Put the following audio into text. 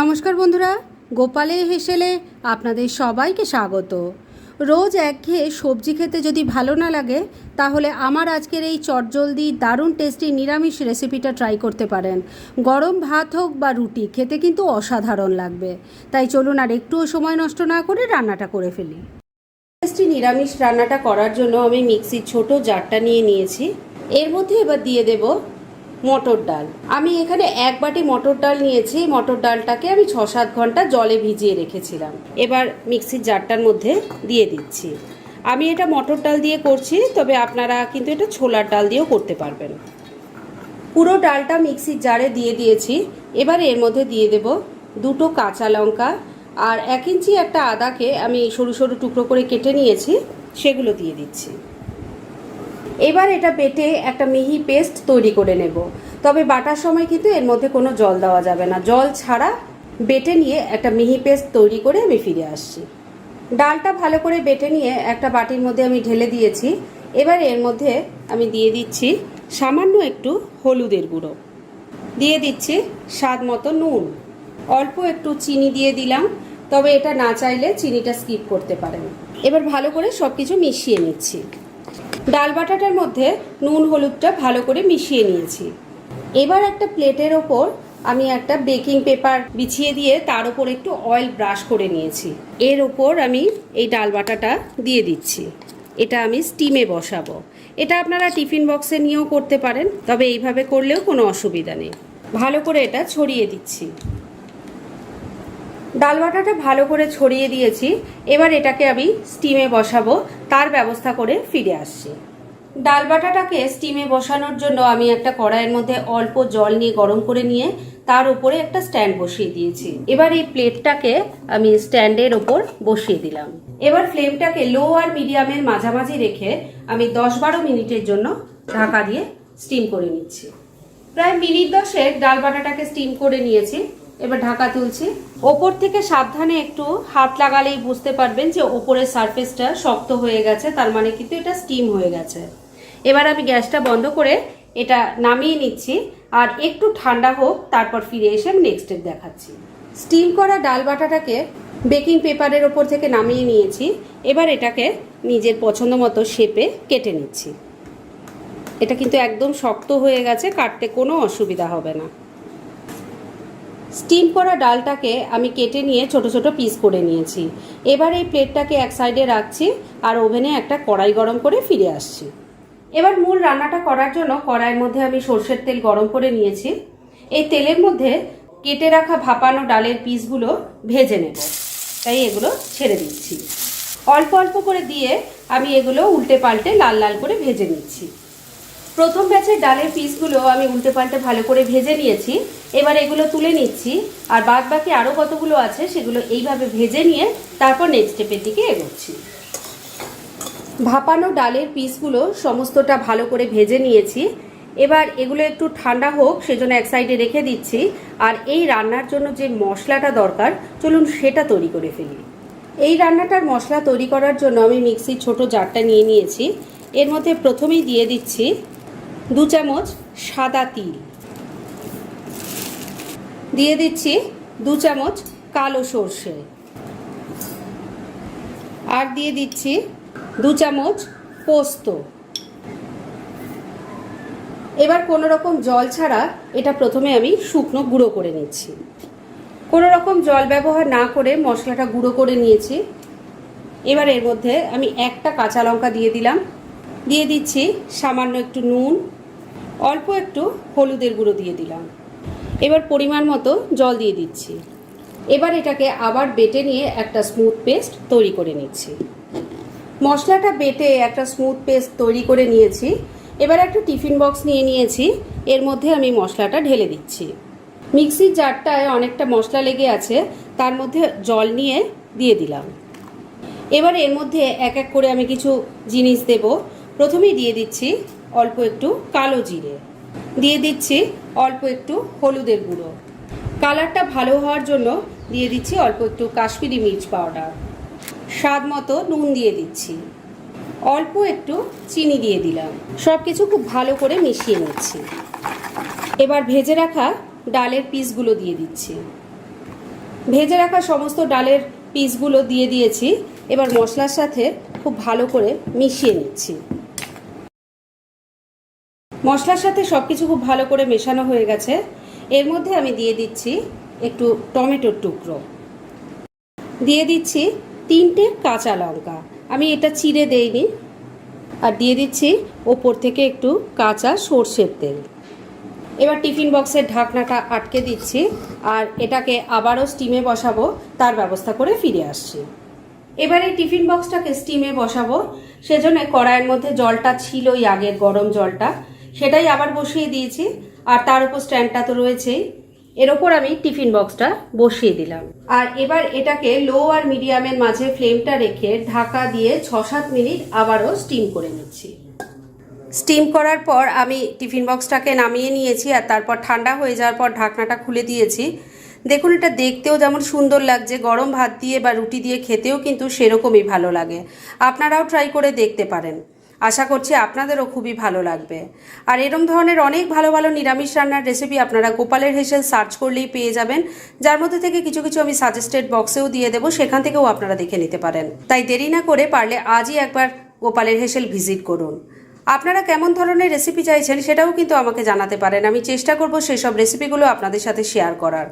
নমস্কার বন্ধুরা, গোপালে হেসেলে আপনাদের সবাইকে স্বাগত। রোজ একঘেয়ে সবজি খেতে যদি ভালো না লাগে, তাহলে আমার আজকের এই চটজলদি দারুণ টেস্টি নিরামিষ রেসিপিটা ট্রাই করতে পারেন। গরম ভাত হোক বা রুটি, খেতে কিন্তু অসাধারণ লাগবে। তাই চলুন আর একটুও সময় নষ্ট না করে রান্নাটা করে ফেলি। টেস্টি নিরামিষ রান্নাটা করার জন্য আমি মিক্সির ছোট জারটা নিয়ে নিয়েছি। এর মধ্যে এবার দিয়ে দেব মটর ডাল। আমি এখানে এক বাটি মটর ডাল নিয়েছি। মটর ডালটাকে আমি ছ সাত ঘণ্টা জলে ভিজিয়ে রেখেছিলাম। এবার মিক্সির জারটার মধ্যে দিয়ে দিচ্ছি। আমি এটা মটর ডাল দিয়ে করছি, তবে আপনারা কিন্তু এটা ছোলার ডাল দিয়েও করতে পারবেন। পুরো ডালটা মিক্সির জারে দিয়ে দিয়েছি। এবার এর মধ্যে দিয়ে দেব দুটো কাঁচা লঙ্কা আর এক ইঞ্চি একটা আদাকে আমি সরু সরু টুকরো করে কেটে নিয়েছি। সেগুলো দিয়ে দিচ্ছি। এবার এটা বেটে একটা মিহি পেস্ট তৈরি করে নেব। তবে বাটার সময় কিন্তু এর মধ্যে কোনো জল দেওয়া যাবে না। জল ছাড়া বেটে নিয়ে একটা মিহি পেস্ট তৈরি করে আমি ফিরে আসছি। ডালটা ভালো করে বেটে নিয়ে একটা বাটির মধ্যে আমি ঢেলে দিয়েছি। এবার এর মধ্যে আমি দিয়ে দিচ্ছি সামান্য একটু হলুদের গুঁড়ো। দিয়ে দিচ্ছি স্বাদ মতো নুন। অল্প একটু চিনি দিয়ে দিলাম। তবে এটা না চাইলে চিনিটা স্কিপ করতে পারেন। এবার ভালো করে সব কিছু মিশিয়ে নিচ্ছি। ডাল বাটাটার মধ্যে নুন, হলুদটা ভালো করে মিশিয়ে নিয়েছি। এবার একটা প্লেটের ওপর আমি একটা বেকিং পেপার বিছিয়ে দিয়ে তার উপর একটু অয়েল ব্রাশ করে নিয়েছি। এর ওপর আমি এই ডাল বাটাটা দিয়ে দিচ্ছি। এটা আমি স্টিমে বসাবো। এটা আপনারা টিফিন বক্সে নিয়েও করতে পারেন, তবে এইভাবে করলেও কোনো অসুবিধা নেই। ভালো করে এটা ছড়িয়ে দিচ্ছি। ডাল বাটাটা ভালো করে ছড়িয়ে দিয়েছি। এবার এটাকে আমি স্টিমে বসাবো। তার ব্যবস্থা করে ফিরে আসছি। ডাল বাটাটাকে স্টিমে বসানোর জন্য আমি একটা কড়াইয়ের মধ্যে অল্প জল নিয়ে গরম করে নিয়ে তার উপরে একটা স্ট্যান্ড বসিয়ে দিয়েছি। এবার এই প্লেটটাকে আমি স্ট্যান্ডের ওপর বসিয়ে দিলাম। এবার ফ্লেমটাকে লো আর মিডিয়ামের মাঝামাঝি রেখে আমি দশ বারো মিনিটের জন্য ঢাকা দিয়ে স্টিম করে নিচ্ছি। প্রায় মিনিট দশেক ডাল বাটাটাকে স্টিম করে নিয়েছি। এবার ঢাকা তুলছি। ওপর থেকে সাবধানে একটু হাত লাগালেই বুঝতে পারবেন যে ওপরের সারফেসটা শক্ত হয়ে গেছে, তার মানে কিন্তু এটা স্টিম হয়ে গেছে। এবার আমি গ্যাসটা বন্ধ করে এটা নামিয়ে নিচ্ছি, আর একটু ঠান্ডা হোক, তারপর ফিরে এসে আমি নেক্সট স্টেপ দেখাচ্ছি। স্টিম করা ডাল বাটাটাকে বেকিং পেপারের ওপর থেকে নামিয়ে নিয়েছি, এবার এটাকে নিজের পছন্দ মতো শেপে কেটে নিচ্ছি। এটা কিন্তু একদম শক্ত হয়ে গেছে, কাটতে কোনো অসুবিধা হবে না। স্টিম করা ডালটাকে আমি কেটে নিয়ে ছোট ছোট পিস করে নিয়েছি। এবার এই প্লেটটাকে এক সাইডে রাখছি আর ওভেনে একটা কড়াই গরম করে ফিরে আসছি। এবার মূল রান্নাটা করার জন্য কড়াইয়ের মধ্যে আমি সর্ষের তেল গরম করে নিয়েছি। এই তেলের মধ্যে কেটে রাখা ভাপানো ডালের পিসগুলো ভেজে নেব। তাই এগুলো ছেড়ে দিচ্ছি। অল্প অল্প করে দিয়ে আমি এগুলো উল্টে পাল্টে লাল লাল করে ভেজে নিচ্ছি। প্রথম ব্যাচের ডালের পিসগুলো আমি উল্টে পাল্টে ভালো করে ভেজে নিয়েছি। এবার এগুলো তুলে নিচ্ছি। আর বাদ বাকি আরও কতগুলো আছে সেগুলো এইভাবে ভেজে নিয়ে তারপর নেক্সট স্টেপের দিকে এগোচ্ছি। ভাপানো ডালের পিসগুলো সমস্তটা ভালো করে ভেজে নিয়েছি। এবার এগুলো একটু ঠান্ডা হোক, সেজন্য এক সাইডে রেখে দিচ্ছি। আর এই রান্নার জন্য যে মশলাটা দরকার, চলুন সেটা তৈরি করে ফেলি। এই রান্নাটার মশলা তৈরি করার জন্য আমি মিক্সির ছোট জারটা নিয়ে নিয়েছি। এর মধ্যে প্রথমেই দিয়ে দিচ্ছি দু চামচ সাদা তিল। দিয়ে দিচ্ছি দু চামচ কালো সর্ষে। আর দিয়ে দিচ্ছি দু চামচ পোস্ত। এবার কোনো রকম জল ছাড়া এটা প্রথমে আমি শুকনো গুঁড়ো করে নিচ্ছি। কোনো রকম জল ব্যবহার না করে মশলাটা গুঁড়ো করে নিয়েছি। এবার এর মধ্যে আমি একটা কাঁচা লঙ্কা দিয়ে দিলাম। দিয়ে দিচ্ছি সামান্য একটু নুন অল্প একটু হলুদের গুঁড়ো দিয়ে দিলাম। এবার পরিমাণ মতো জল দিয়ে দিচ্ছি। এবার এটাকে আবার বেটে নিয়ে একটা স্মুথ পেস্ট তৈরি করে নিচ্ছি। মশলাটা বেটে একটা স্মুথ পেস্ট তৈরি করে নিয়েছি। এবার একটা টিফিন বক্স নিয়ে নিয়েছি। এর মধ্যে আমি মশলাটা ঢেলে দিচ্ছি। মিক্সির জারটায় অনেকটা মশলা লেগে আছে, তার মধ্যে জল নিয়ে দিয়ে দিলাম। এবার এর মধ্যে এক এক করে আমি কিছু জিনিস দেব। প্রথমেই দিয়ে দিচ্ছি অল্প একটু কালো জিরে। দিয়ে দিচ্ছি অল্প একটু হলুদের গুঁড়ো। কালারটা ভালো হওয়ার জন্য দিয়ে দিচ্ছি অল্প একটু কাশ্মীরি মির্চ পাউডার। স্বাদ মতো নুন দিয়ে দিচ্ছি। অল্প একটু চিনি দিয়ে দিলাম। সব কিছু খুব ভালো করে মিশিয়ে নিচ্ছি। এবার ভেজে রাখা ডালের পিসগুলো দিয়ে দিচ্ছি। ভেজে রাখা সমস্ত ডালের পিসগুলো দিয়ে দিয়েছি। এবার মশলার সাথে খুব ভালো করে মিশিয়ে নিচ্ছি। মশলার সাথে সব কিছু খুব ভালো করে মেশানো হয়ে গেছে। এর মধ্যে আমি দিয়ে দিচ্ছি একটু টমেটোর টুকরো। দিয়ে দিচ্ছি তিনটে কাঁচা লঙ্কা। আমি এটা চিড়ে দেইনি। আর দিয়ে দিচ্ছি ওপর থেকে একটু কাঁচা সর্ষের তেল। এবার টিফিন বক্সের ঢাকনাটা আটকে দিচ্ছি আর এটাকে আবারও স্টিমে বসাবো, তার ব্যবস্থা করে ফিরে আসছি। এবার এই টিফিন বক্সটাকে স্টিমে বসাবো। সেজন্য কড়াইয়ের মধ্যে জলটা ছিলই আগের গরম জলটা। সেটাই আবার বসিয়ে দিয়েছি, আর তার উপর স্ট্যান্ডটা তো রয়েছেই। এর ওপর আমি টিফিন বক্সটা বসিয়ে দিলাম। আর এবার এটাকে লো আর মিডিয়ামের মাঝে ফ্লেমটা রেখে ঢাকা দিয়ে ছ সাত মিনিট আবারও স্টিম করে নিচ্ছি। স্টিম করার পর আমি টিফিন বক্সটাকে নামিয়ে নিয়েছি, আর তারপর ঠান্ডা হয়ে যাওয়ার পর ঢাকনাটা খুলে দিয়েছি। দেখুন, এটা দেখতেও যেমন সুন্দর লাগছে, গরম ভাত দিয়ে বা রুটি দিয়ে খেতেও কিন্তু সেরকমই ভালো লাগে। আপনারাও ট্রাই করে দেখতে পারেন। আশা করছি আপনাদেরও খুবই ভালো লাগবে। আর এরম ধরনের অনেক ভালো ভালো নিরামিষ রান্নার রেসিপি আপনারা গোপালের হেসেল সার্চ করলেই পেয়ে যাবেন। যার মধ্যে থেকে কিছু কিছু আমি সাজেস্টেড বক্সেও দিয়ে দেবো, সেখান থেকেও আপনারা দেখে নিতে পারেন। তাই দেরি না করে পারলে আজই একবার গোপালের হেসেল ভিজিট করুন। আপনারা কেমন ধরনের রেসিপি চাইছেন সেটাও কিন্তু আমাকে জানাতে পারেন। আমি চেষ্টা করব সেসব রেসিপিগুলো আপনাদের সাথে শেয়ার করার।